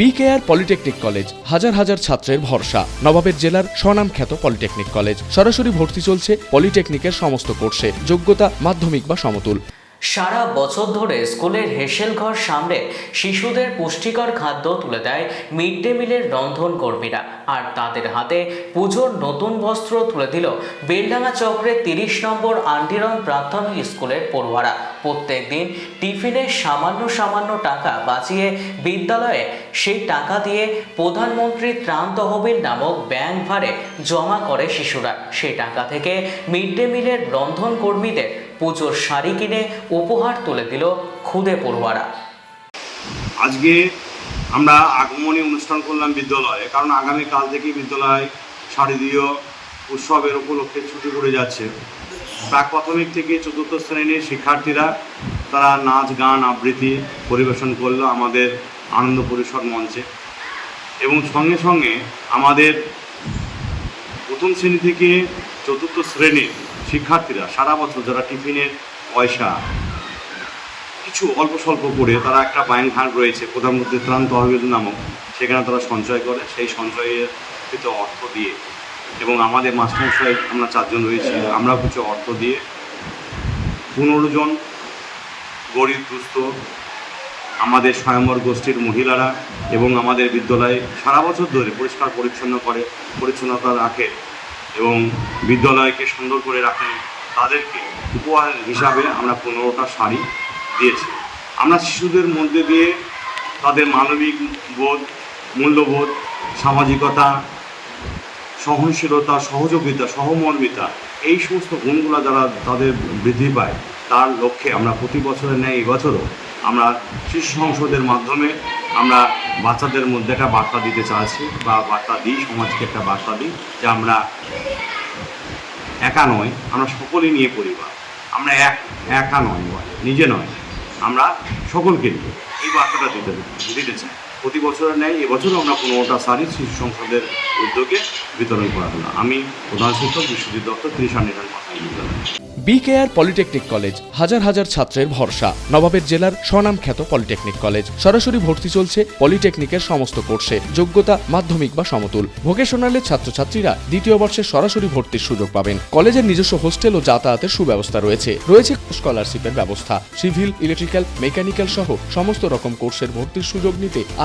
BKR polytechnic college হাজার হাজার ছাত্রের ভরসা। নবাবের জেলার স্বনামখ্যাত পলিটেকনিক কলেজ সরাসরি ভর্তি চলছে পলিটেকনিকের সমস্ত কোর্সে। যোগ্যতা মাধ্যমিক বা সমতুল। সারা বছর ধরে স্কুলের হেসেল ঘর সামনে শিশুদের পুষ্টিকর খাদ্য তুলে দেয় মিড ডে মিলের রন্ধন কর্মীরা। আর তাদের হাতে পুজোর নতুন বস্ত্র তুলে দিল বেলডাঙ্গা চক্রের তিরিশ নম্বর আন্টিরন প্রাথমিক স্কুলের পড়ুয়ারা। প্রত্যেক দিন টিফিনে সামান্য সামান্য টাকা বাঁচিয়ে বিদ্যালয়ে সেই টাকা দিয়ে প্রধানমন্ত্রী ত্রাণ তহবিল নামক ব্যাংক ভারে জমা করে শিশুরা। সেই টাকা থেকে মিড ডে মিলের রন্ধন কর্মীদের পুজোর শাড়ি কিনে উপহার তুলে দিল খুদে পড়ুয়ারা। আজকে আমরা আগমনী অনুষ্ঠান করলাম বিদ্যালয়ে, কারণ আগামীকাল থেকেই বিদ্যালয় শারদীয় উৎসবের উপলক্ষে ছুটি পড়ে যাচ্ছে। প্রাক প্রাথমিক থেকে চতুর্থ শ্রেণির শিক্ষার্থীরা তারা নাচ, গান, আবৃত্তি পরিবেশন করল আমাদের আনন্দ পরিষদ মঞ্চে। এবং সঙ্গে সঙ্গে আমাদের প্রথম শ্রেণি থেকে চতুর্থ শ্রেণির শিক্ষার্থীরা সারা বছর যারা টিফিনের পয়সা, কিছু অল্প স্বল্প করে তারা একটা ব্যাংক ভাগ রয়েছে প্রধানমন্ত্রী ত্রাণ তহবিল নামক, সেখানে তারা সঞ্চয় করে। সেই সঞ্চয়ের অর্থ দিয়ে এবং আমাদের মাস্টারমশাই আমরা চারজন রয়েছি। আমরা কিছু অর্থ দিয়ে পনেরো জন গরিব দুস্থ, আমাদের স্বয়ম্বর গোষ্ঠীর মহিলারা এবং আমাদের বিদ্যালয়ে সারা বছর ধরে পরিষ্কার পরিচ্ছন্ন করে, পরিচ্ছন্নতা রাখে এবং বিদ্যালয়কে সুন্দর করে রাখেন তাদেরকে উপহার হিসাবে আমরা পনেরোটা শাড়ি দিয়েছি। আমরা শিশুদের মধ্যে দিয়ে তাদের মানবিক বোধ, মূল্যবোধ, সামাজিকতা সহনশীলতা, সহযোগিতা, সহমর্মিতা, এই সমস্ত গুণগুলো যারা তাদের বৃদ্ধি পায়, তার লক্ষ্যে আমরা প্রতি বছরের ন্যায় এবছরও আমরা শিশু সংসদের মাধ্যমে আমরা বাচ্চাদের মধ্যে একটা বার্তা দিতে চাইছি বা বার্তা দিই, সমাজকে একটা বার্তা দিই যে আমরা একা নয় আমরা সকলেই নিয়ে পরিবার। আমরা এক, একা নয় নিজে নয় আমরা সকলকে এই বার্তাটা দিতে দিতে চাই। প্রতি বছরের ন্যায় এবছরও আমরা পনেরোটা শাড়ি শিশু সংসদের উদ্যোগে বিতরণ করা হলো। আমি প্রধান শিক্ষক, বিশ্বজিৎ দত্ত ত্রিশান নির্মাণ বিকেআর পলিটেকনিক কলেজ হাজার হাজার ছাত্রের ভরসা। নবাবের জেলার স্বনামখ্যাত পলিটেকনিক কলেজ। সরাসরি ভর্তি চলছে পলিটেকনিকের সমস্ত কোর্সে। যোগ্যতা, মাধ্যমিক বা সমতুল। ভোকেশনালের ছাত্রছাত্রীরা দ্বিতীয় বর্ষে সরাসরি ভর্তির সুযোগ পাবেন। কলেজের নিজস্ব হোস্টেল ও যাতায়াতের সুব্যবস্থা রয়েছে। রয়েছে স্কলারশিপের ব্যবস্থা। সিভিল, ইলেকট্রিক্যাল, মেকানিক্যাল সহ সমস্ত রকম কোর্সের ভর্তির সুযোগ নিতে